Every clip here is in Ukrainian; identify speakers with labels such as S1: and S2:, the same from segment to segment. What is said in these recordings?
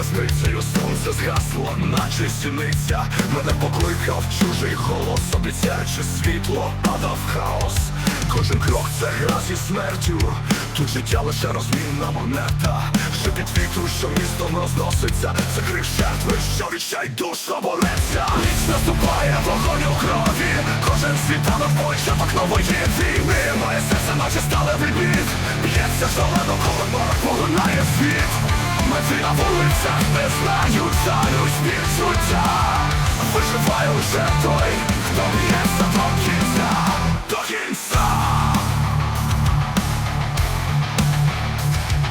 S1: різницею сонце згасло, наче сіниця. Мене покликав чужий голос, обіцяючи світло, падав хаос. Кожен крок це гра зі смертю. Тут життя лише розмінна монета. Шипіт вітру, що містом розноситься. Це крик жертви, що відчайдушно бореться Ніч наступає, вогонь у крові. Кожен світанок початок нової війни. Моє серце наче сталевий біт Б'ється шалено, коли морок поглинає світ Мети на вулицях не знають жалю співчуття Виживає лише той, хто б'ється до кінця До кінця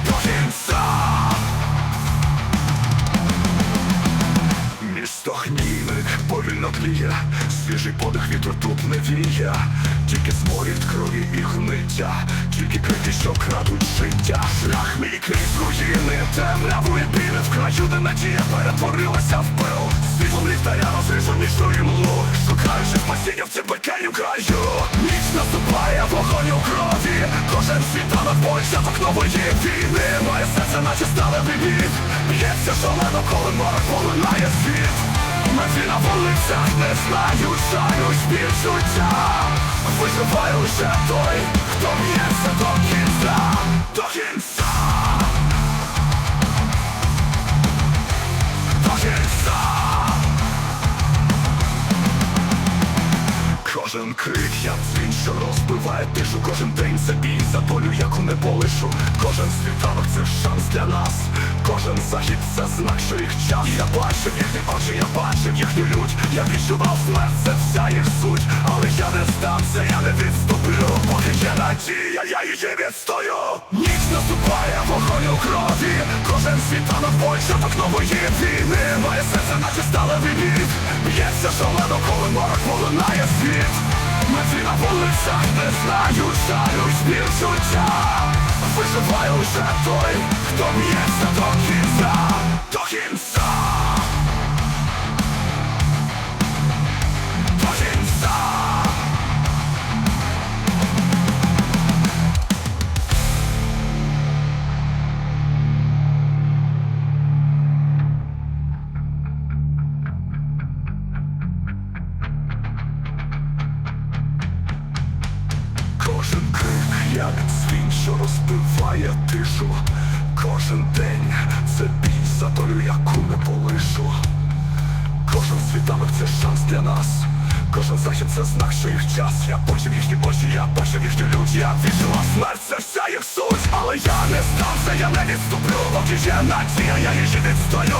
S1: До кінця Місто гнійник повільно тліє, свіжий подих вітру тут не віє, тільки сморід крові і гниття, тільки крики, що крадуть життя. Шлях мій крізь руїни, темряву і біль в краю, де надія перетворилася в пил. Світло ліхтаря розріжу ніжну і млу, шукаючи спасіння в цім пекельнім краю. Ніч наступає, вогонь у крові, кожен світанок початок нової війни. Моє серце наче сталевий біт, б'ється шалено, коли морок поглинає світ. Мети на вулицях не знаю, жалю співчуття Виживає лише той, хто б'ється до кінця, до кінця До кінця Кожен крик, я дзвін, що розбиває тишу. Кожен день це бій за долю, яку не полишу. Кожен світанок це шанс для нас. Кожен захід це знак, що їх час. Я бачив їхні очі, я бачив їхню лють. Я відчував смерть, це вся їх суть. Але я не здамся, я не відступлю. Поки є надія, я її відстою. Ніч наступає, вогонь у крові. Кожен світанок початок нової війни. Моє серце наче сталевий біт Б'ється шалено, коли морок полинає світ Мети на вулицях не знають жалю збір співчуття Виживає лише той, хто б'ється то кінця що розбиває тишу. Кожен день це бій за долю, яку не полишу. Кожен світанок це шанс для нас. Кожен захід це знак, що їх час. Я бачив їхні очі, я бачив їхню лють Я відчував смерть, це вся їх суть. Але я не здамся, я не відступлю. Поки є надія, я її відстою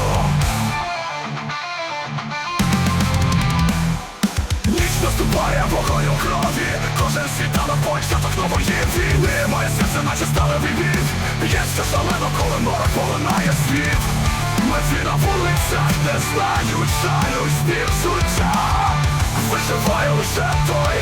S1: Ніч наступає вогонь у крові. Кожен світанок початок нової війни. Моє серце наче сталевий біт ще шалено, коли морок полинає світ. Ми на вулицях не знають жалю співчуття Виживає лише той,